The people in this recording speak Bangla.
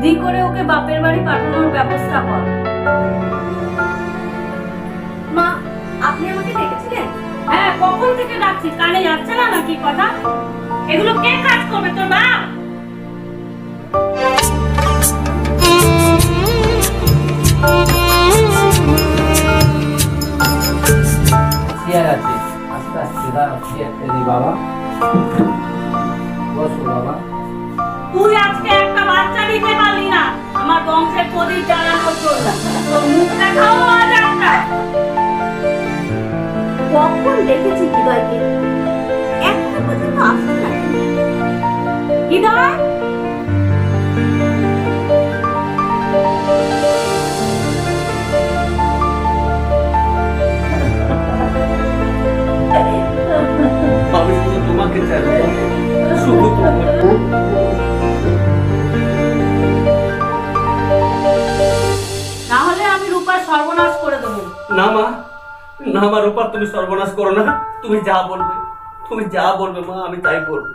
বুদ্ধি করে ওকে বাপের বাড়ি পাঠানোর ব্যবস্থা কর। মা আপনি আমাকে ডেকেছিলেন? হ্যাঁ কখন থেকে ডাকছি? কানে যাচ্ছে না নাকি কথা? এগুলো কে কাজ করবে তোর বাপ? বাবা। বসো বাবা। তুই আজকে প্রদীপ জ্বালানোর জন্য একটা দেখেছি হৃদয়কে? এখনও পর্যন্ত আসতে হৃদয়? সর্বনাশ করে দেবো। না মা না মা রূপা, তুমি সর্বনাশ করো না। তুমি যা বলবে, তুমি যা বলবে মা, আমি তাই করব